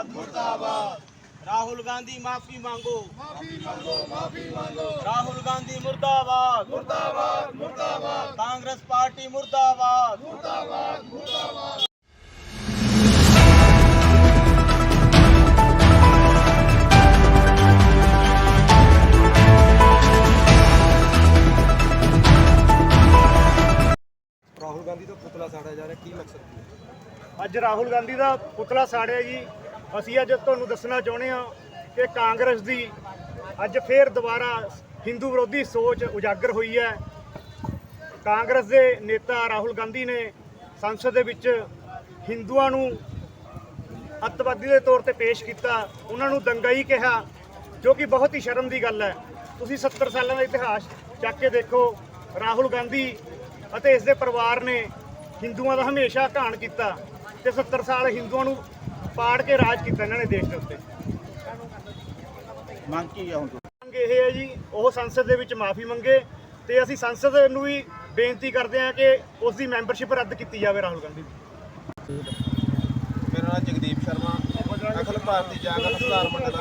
मुर्दाबाद मुर्दाबाद राहुल गांधी माफी मांगो माफी मांगो माफी मांगो राहुल गांधी मुर्दाबाद मुर्दाबाद मुर्दाबाद कांग्रेस पार्टी मुर्दाबाद ਰਾਹੁਲ ਗਾਂਧੀ ਦਾ ਪੁਤਲਾ ਸਾੜਿਆ ਜਾ ਰਿਹਾ ਕੀ ਮਕਸਦ ਕੀ ਅੱਜ ਰਾਹੁਲ ਗਾਂਧੀ ਦਾ ਪੁਤਲਾ ਸਾੜਿਆ ਜੀ ਅਸੀਂ ਅੱਜ ਤੁਹਾਨੂੰ ਦੱਸਣਾ ਚਾਹੁੰਦੇ ਹਾਂ ਕਿ ਕਾਂਗਰਸ ਦੀ ਅੱਜ ਫੇਰ ਦੁਬਾਰਾ ਹਿੰਦੂ ਵਿਰੋਧੀ ਸੋਚ ਉਜਾਗਰ ਹੋਈ ਹੈ। ਕਾਂਗਰਸ ਦੇ ਨੇਤਾ ਰਾਹੁਲ ਗਾਂਧੀ ਨੇ ਸੰਸਦ ਦੇ ਵਿੱਚ ਹਿੰਦੂਆਂ ਨੂੰ ਅੱਤਵਾਦੀ ਦੇ ਤੌਰ ਤੇ ਪੇਸ਼ ਕੀਤਾ। ਉਹਨਾਂ ਨੂੰ ਦੰਗਾ ਹੀ ਕਿਹਾ, ਜੋ ਕਿ ਬਹੁਤ ਹੀ ਸ਼ਰਮ ਦੀ ਗੱਲ ਹੈ। ਤੁਸੀਂ 70 ਸਾਲਾਂ ਦਾ ਇਤਿਹਾਸ ਚੱਕ ਕੇ ਦੇਖੋ, ਰਾਹੁਲ ਗਾਂਧੀ ਅਤੇ ਇਸ ਦੇ ਪਰਿਵਾਰ ਨੇ ਹਿੰਦੂਆਂ ਦਾ ਹਮੇਸ਼ਾ ਘਾਣ ਕੀਤਾ ਤੇ 70 ਸਾਲ ਹਿੰਦੂਆਂ ਨੂੰ ਪਾੜ ਕੇ ਰਾਜ ਕੀਤਾ ਇਹਨਾਂ ਨੇ ਦੇਸ਼ ਦੇ ਉੱਤੇ। ਮੰਗ ਕੀ ਆ ਹੁਣ ਮੰਗ ਇਹ ਹੈ ਜੀ ਉਹ ਸੰਸਦ ਦੇ ਵਿੱਚ ਮਾਫੀ ਮੰਗੇ ਤੇ ਅਸੀਂ ਸੰਸਦ ਨੂੰ ਵੀ ਬੇਨਤੀ ਕਰਦੇ ਹਾਂ ਕਿ ਉਸ ਦੀ ਮੈਂਬਰਸ਼ਿਪ ਰੱਦ ਕੀਤੀ ਜਾਵੇ ਰਾਹੁਲ ਗਾਂਧੀ ਦੀ। ਮੇਰਾ ਨਾਮ ਜਗਦੀਪ ਸ਼ਰਮਾ ਅਖਲ ਭਾਰਤੀ ਜਾਗਰਣ ਸੁਧਾਰ ਮੰਡਲ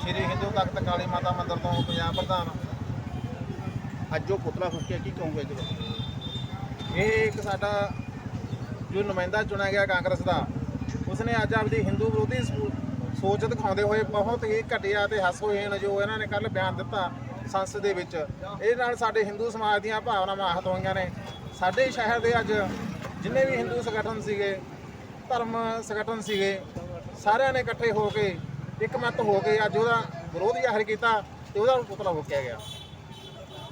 ਸ਼੍ਰੀ ਹਿੰਦੂ ਤਖਤ ਕਾਲੀ ਮਾਤਾ ਮੰਦਰ ਤੋਂ ਪੰਜਾਬ ਪ੍ਰਧਾਨ। ਅੱਜ ਜੋ ਪੁਤਲਾ ਫੁੱਕਿਆ ਕੀ ਕਹੂੰਗੇ ਜੀ? ਇਹ ਇੱਕ ਸਾਡਾ ਜੋ ਨੁਮਾਇੰਦਾ ਚੁਣਿਆ ਗਿਆ ਕਾਂਗਰਸ ਦਾ ਉਸਨੇ ਅੱਜ ਆਪਦੀ ਹਿੰਦੂ ਵਿਰੋਧੀ ਸੋਚ ਦਿਖਾਉਂਦੇ ਹੋਏ ਬਹੁਤ ਹੀ ਘਟਿਆ ਤੇ ਹਸੋਹੀਣ ਜੋ ਇਹਨਾਂ ਨੇ ਕੱਲ ਬਿਆਨ ਦਿੱਤਾ ਸੰਸਦ ਦੇ ਵਿੱਚ। ਇਹ ਨਾਲ ਸਾਡੇ ਹਿੰਦੂ ਸਮਾਜ ਦੀਆਂ ਭਾਵਨਾਵਾਂ ਆਹਤ ਹੋਈਆਂ ਨੇ। ਸਾਡੇ ਸ਼ਹਿਰ ਦੇ ਅੱਜ ਜਿੰਨੇ ਵੀ ਹਿੰਦੂ ਸੰਗਠਨ ਸੀਗੇ ਧਰਮ ਸੰਗਠਨ ਸੀਗੇ ਸਾਰਿਆਂ ਨੇ ਇਕੱਠੇ ਹੋ ਕੇ ਇੱਕ ਇੱਕਮਤ ਹੋ ਕੇ ਅੱਜ ਉਹਦਾ ਵਿਰੋਧ ਜ਼ਾਹਰ ਕੀਤਾ ਤੇ ਉਹਦਾ ਪੁਤਲਾ ਫੂਕਿਆ ਗਿਆ।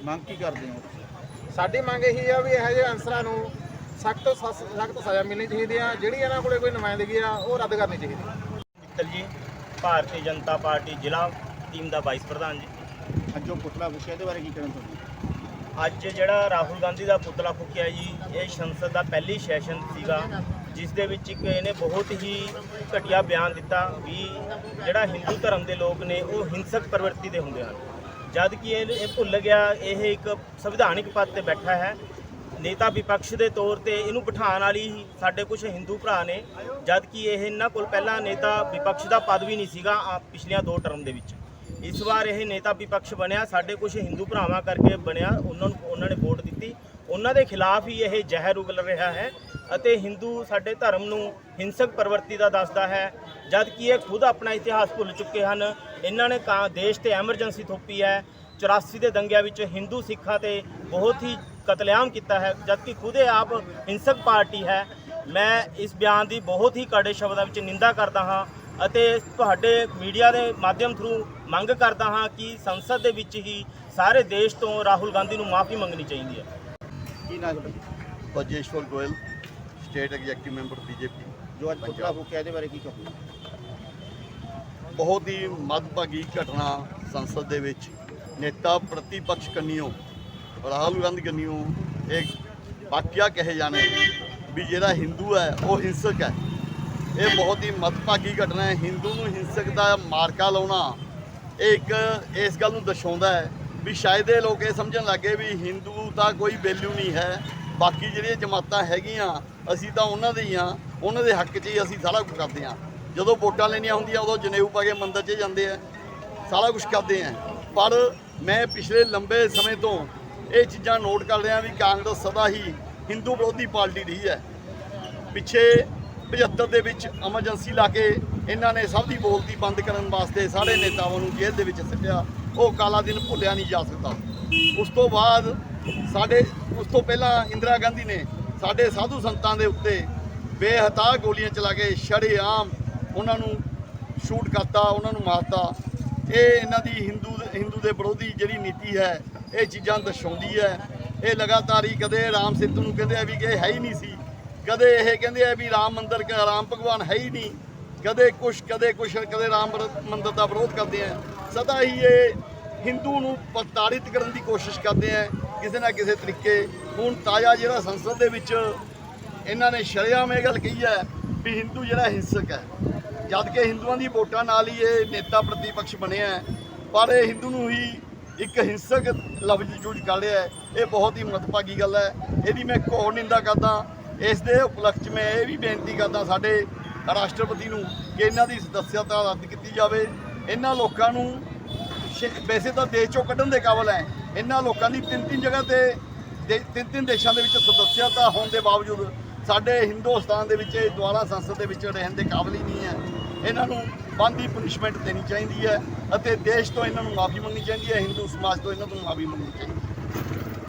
ਮੰਗ ਕੀ ਕਰਦੇ ਹੋ? ਸਾਡੀ ਮੰਗ ਇਹੀ ਆ ਵੀ ਇਹੋ ਜਿਹੇ ਅਨਸਰਾਂ ਨੂੰ ਸਖਤ ਸਖਤ ਸਜ਼ਾ ਮਿਲਣੀ ਚਾਹੀਦੀ ਆ। ਜਿਹੜੀ ਇਹਨਾਂ ਕੋਲੇ ਕੋਈ ਨੁਮਾਇੰਦਗੀ ਆ ਉਹ ਰੱਦ ਕਰਨੀ ਚਾਹੀਦੀ ਮਿੱਤਲ ਜੀ ਭਾਰਤੀ ਜਨਤਾ ਪਾਰਟੀ ਜ਼ਿਲ੍ਹਾ ਟੀਮ ਦਾ ਵਾਈਸ ਪ੍ਰਧਾਨ ਜੀ। ਅੱਜ ਜੋ ਪੁਤਲਾ ਫੂਕਿਆ ਇਹਦੇ ਬਾਰੇ ਕੀ ਕਹਿਣਾ ਚਾਹੁੰਦੇ ਅੱਜ ਜਿਹੜਾ ਰਾਹੁਲ ਗਾਂਧੀ ਦਾ ਪੁਤਲਾ ਫੂਕਿਆ ਜੀ ਇਹ ਸੰਸਦ ਦਾ ਪਹਿਲੀ ਸੈਸ਼ਨ ਸੀਗਾ ਜਿਸ ਦੇ ਵਿੱਚ ਇੱਕ ਇਹਨੇ ਬਹੁਤ ਹੀ ਘਟੀਆ ਬਿਆਨ ਦਿੱਤਾ ਵੀ ਜਿਹੜਾ ਹਿੰਦੂ ਧਰਮ ਦੇ ਲੋਕ ਨੇ ਉਹ ਹਿੰਸਕ ਪ੍ਰਵਿਰਤੀ ਦੇ ਹੁੰਦੇ ਹਨ। ਜਦ ਕਿ ਇਹ ਇਹ ਭੁੱਲ ਗਿਆ ਇਹ ਇੱਕ ਸੰਵਿਧਾਨਿਕ ਪਦ ਤੇ ਬੈਠਾ ਹੈ। ਨੇਤਾ ਵਿਪਕਸ਼ ਦੇ ਤੌਰ ਤੇ ਇਹਨੂੰ ਬਿਠਾਉਣ ਵਾਲੀ ਹੀ ਸਾਡੇ ਕੁਝ ਹਿੰਦੂ ਭਰਾ ਨੇ ਜਦ ਕਿ ਇਹ ਇਹਨਾਂ ਕੋਲ ਪਹਿਲਾਂ ਨੇਤਾ ਵਿਪਕਸ਼ ਦਾ ਪਦ ਵੀ ਨਹੀਂ ਸੀਗਾ ਆ ਪਿਛਲੀਆਂ ਦੋ ਟਰਮ ਦੇ ਵਿੱਚ। ਇਸ ਵਾਰ ਇਹ ਨੇਤਾ ਵਿਪਕਸ਼ ਬਣਿਆ, ਸਾਡੇ ਕੁਝ ਹਿੰਦੂ ਭਰਾਵਾਂ ਕਰਕੇ ਬਣਿਆ, ਉਹਨਾਂ ਨੂੰ, ਉਹਨਾਂ ਨੇ ਵੋਟ ਦਿੱਤੀ। ਉਹਨਾਂ ਦੇ ਖਿਲਾਫ ਹੀ ਇਹ ਜ਼ਹਿਰ ਉਗਲ ਰਿਹਾ ਹੈ ਅਤੇ ਹਿੰਦੂ ਸਾਡੇ ਧਰਮ ਨੂੰ ਹਿੰਸਕ ਪ੍ਰਵਰਤੀ ਦਾ ਦੱਸਦਾ ਹੈ ਜਦ ਕਿ ਇਹ ਖੁਦ ਆਪਣਾ ਇਤਿਹਾਸ ਭੁੱਲ ਚੁੱਕੇ ਹਨ। ਇਹਨਾਂ ਨੇ ਕਾਂ, ਦੇਸ਼ ਤੇ ਐਮਰਜੈਂਸੀ ਥੋਪੀ ਹੈ। 84 ਦੇ ਦੰਗਿਆਂ ਵਿੱਚ ਹਿੰਦੂ ਸਿੱਖਾਂ ਤੇ ਬਹੁਤ ਹੀ ਕਤਲੇਆਮ ਕੀਤਾ ਹੈ ਜਦ ਕਿ ਖੁਦ ਇਹ ਆਪ ਹਿੰਸਕ ਪਾਰਟੀ ਹੈ। ਮੈਂ ਇਸ ਬਿਆਨ ਦੀ ਬਹੁਤ ਹੀ ਕੜੇ ਸ਼ਬਦਾਂ ਵਿੱਚ ਨਿੰਦਾ ਕਰਦਾ ਹਾਂ ਅਤੇ ਤੁਹਾਡੇ ਮੀਡੀਆ ਦੇ ਮਾਧਿਅਮ ਥਰੂ ਮੰਗ ਕਰਦਾ ਹਾਂ ਕਿ ਸੰਸਦ ਦੇ ਵਿੱਚ ਹੀ ਸਾਰੇ ਦੇਸ਼ ਤੋਂ ਰਾਹੁਲ ਗਾਂਧੀ ਨੂੰ ਮਾਫੀ ਮੰਗਣੀ ਚਾਹੀਦੀ ਹੈ। ਕੀ ਨਾਮ ਹੈ Bajeshwar Goyal state executive member BJP. ਜੋ ਅੱਜ ਪੁਤਲਾ ਫੂਕਿਆ ਇਹਦੇ ਬਾਰੇ ਕੀ ਕਹੋਗੇ? ਬਹੁਤ ਹੀ ਮੱਦਭਾਗੀ ਘਟਨਾ ਸੰਸਦ ਦੇ ਵਿੱਚ ਨੇਤਾ ਪ੍ਰਤੀਪਕਸ਼ ਕੰਨਿਓ ਰਾਹੁਲ ਗਾਂਧੀ ਕੰਨਿਓ ਇੱਕ ਵਾਕਿਆ ਕਹੇ ਜਾਣੇ ਵੀ ਜਿਹੜਾ ਹਿੰਦੂ ਹੈ, ਉਹ ਹਿੰਸਕ ਹੈ। ਇਹ ਬਹੁਤ ਹੀ ਮੱਦਭਾਗੀ ਘਟਨਾ ਹੈ। ਹਿੰਦੂ ਨੂੰ ਹਿੰਸਕ ਦਾ ਮਾਰਕਾ ਲਾਉਣਾ ਇਹ ਇੱਕ ਇਸ ਗੱਲ ਨੂੰ ਦਰਸਾਉਂਦਾ ਹੈ ਵੀ ਸ਼ਾਇਦ ਇਹ ਲੋਕ ਇਹ ਸਮਝਣ ਲੱਗੇ ਵੀ ਹਿੰਦੂ ਦਾ ਕੋਈ ਵੈਲਿਊ ਨਹੀਂ ਹੈ। ਬਾਕੀ ਜਿਹੜੀਆਂ ਜਮਾਤਾਂ ਹੈਗੀਆਂ, ਅਸੀਂ ਤਾਂ ਉਹਨਾਂ ਦੇ ਹੀ ਆ ਉਹਨਾਂ ਦੇ ਹੱਕ 'ਚ ਹੀ ਅਸੀਂ ਸਾਰਾ ਕੁਝ ਕਰਦੇ ਆ ਜਦੋਂ ਵੋਟਾਂ ਲੈਣੀਆਂ ਹੁੰਦੀਆਂ, ਉਦੋਂ ਜਨੇਊ ਪਾ ਕੇ ਮੰਦਰ 'ਚ ਜਾਂਦੇ ਆ। ਸਾਰਾ ਕੁਝ ਕਰਦੇ ਆ। ਪਰ ਮੈਂ ਪਿਛਲੇ ਲੰਬੇ ਸਮੇਂ ਤੋਂ ਇਹ ਚੀਜ਼ਾਂ ਨੋਟ ਕਰ ਰਿਹਾ ਵੀ ਕਾਂਗਰਸ ਸਦਾ ਹੀ ਹਿੰਦੂ ਵਿਰੋਧੀ ਪਾਰਟੀ ਰਹੀ ਹੈ। ਪਿੱਛੇ 75 ਦੇ ਵਿੱਚ ਐਮਰਜੈਂਸੀ ਲਾ ਕੇ ਇਹਨਾਂ ਨੇ ਸਭ ਦੀ ਬੋਲਤੀ ਬੰਦ ਕਰਨ ਵਾਸਤੇ ਸਾਰੇ ਨੇਤਾਵਾਂ ਨੂੰ ਜੇਲ੍ਹ ਦੇ ਵਿੱਚ ਸੱਟਿਆ। ਉਹ ਕਾਲਾ ਦਿਨ ਭੁੱਲਿਆ ਨਹੀਂ ਜਾ ਸਕਦਾ। ਉਸ ਤੋਂ ਬਾਅਦ ਸਾਡੇ, ਉਸ ਤੋਂ ਪਹਿਲਾਂ ਇੰਦਰਾ ਗਾਂਧੀ ਨੇ ਸਾਡੇ ਸਾਧੂ ਸੰਤਾਂ ਦੇ ਉੱਤੇ ਬੇਹਤਾ ਗੋਲੀਆਂ ਚਲਾ ਕੇ ਸ਼ਰੇਆਮ ਉਹਨਾਂ ਨੂੰ ਸ਼ੂਟ ਕਰਤਾ, ਉਹਨਾਂ ਨੂੰ ਮਾਰਤਾ। ਇਹ ਇਹਨਾਂ ਦੀ ਹਿੰਦੂ ਹਿੰਦੂ ਦੇ ਵਿਰੋਧੀ ਜਿਹੜੀ ਨੀਤੀ ਹੈ, ਇਹ ਚੀਜ਼ਾਂ ਦਰਸਾਉਂਦੀ ਹੈ। ਇਹ ਲਗਾਤਾਰ ਹੀ ਕਦੇ ਰਾਮ ਸਿੱਧੂ ਨੂੰ ਕਹਿੰਦੇ ਆ ਵੀ ਕਿ ਇਹ ਹੈ ਹੀ ਨਹੀਂ ਸੀ। ਕਦੇ ਇਹ ਕਹਿੰਦੇ ਆ ਵੀ ਰਾਮ ਮੰਦਰ ਕ- ਰਾਮ ਭਗਵਾਨ ਹੈ ਹੀ ਨਹੀਂ। ਕਦੇ ਕੁਛ ਕਦੇ ਕੁਛ, ਕਦੇ ਰਾਮ ਮੰਦਰ ਦਾ ਵਿਰੋਧ ਕਰਦੇ ਆ। ਸਦਾ ਹੀ ਇਹ ਹਿੰਦੂ ਨੂੰ ਪ੍ਰਤਾੜਿਤ ਕਰਨ ਦੀ ਕੋਸ਼ਿਸ਼ ਕਰਦੇ ਆ, ਕਿਸੇ ਨਾ ਕਿਸੇ ਤਰੀਕੇ। ਹੁਣ ਤਾਜ਼ਾ ਜਿਹੜਾ ਸੰਸਦ ਦੇ ਵਿੱਚ ਇਹਨਾਂ ਨੇ ਸ਼ਰੇਆਮ ਇਹ ਗੱਲ ਕਹੀ ਹੈ ਵੀ ਹਿੰਦੂ ਜਿਹੜਾ ਹਿੰਸਕ ਹੈ। ਜਦ ਕਿ ਹਿੰਦੂਆਂ ਦੀ ਵੋਟਾਂ ਨਾਲ ਹੀ ਇਹ ਨੇਤਾ ਪ੍ਰਤੀਪਕਸ਼ ਬਣਿਆ ਹੈ। ਪਰ ਇਹ ਹਿੰਦੂ ਨੂੰ ਹੀ ਇੱਕ ਹਿੰਸਕ ਲਫ਼ਜ਼ ਯੂਜ਼ ਕਰ ਰਿਹਾ ਹੈ। ਇਹ ਬਹੁਤ ਹੀ ਮਤਭਾਗੀ ਗੱਲ ਹੈ। ਇਹਦੀ ਮੈਂ ਘੋਰ ਨਿੰਦਾ ਕਰਦਾ ਇਸ ਦੇ ਉਪਲਕਸ਼ 'ਚ ਮੈਂ ਇਹ ਵੀ ਬੇਨਤੀ ਕਰਦਾ ਸਾਡੇ ਰਾਸ਼ਟਰਪਤੀ ਨੂੰ ਕਿ ਇਹਨਾਂ ਦੀ ਸਦੱਸਿਆਤਾ ਰੱਦ ਕੀਤੀ ਜਾਵੇ। ਇਹਨਾਂ ਲੋਕਾਂ ਨੂੰ ਸ਼ੇ- ਵੈਸੇ ਤਾਂ ਦੇਸ਼ ਚੋਂ ਕੱਢਣ ਦੇ ਕਾਬਲ ਹੈ। ਇਹਨਾਂ ਲੋਕਾਂ ਦੀ ਤਿੰਨ ਤਿੰਨ ਜਗ੍ਹਾ ਤੇ ਦੇ- ਤਿੰਨ ਤਿੰਨ ਦੇਸ਼ਾਂ ਦੇ ਵਿੱਚ ਸਦੱਸਿਆਤਾ ਹੋਣ ਦੇ ਬਾਵਜੂਦ ਸਾਡੇ ਹਿੰਦੁਸਤਾਨ ਦੇ ਵਿੱਚ ਦੁਆਰਾ ਸੰਸਦ ਦੇ ਵਿੱਚ ਰਹਿਣ ਦੇ ਕਾਬਲ ਹੀ ਨਹੀਂ ਹੈ। ਇਹਨਾਂ ਨੂੰ ਬੰਦੀ ਪੁਨਿਸ਼ਮੈਂਟ ਦੇਣੀ ਚਾਹੀਦੀ ਹੈ ਅਤੇ ਦੇਸ਼ ਤੋਂ ਇਹਨਾਂ ਨੂੰ ਮਾਫੀ ਮੰਗਣੀ ਚਾਹੀਦੀ ਹੈ, ਹਿੰਦੂ ਸਮਾਜ ਤੋਂ ਇਹਨਾਂ ਨੂੰ ਮਾਫੀ ਮੰਗਣੀ ਚਾਹੀਦੀ ਹੈ।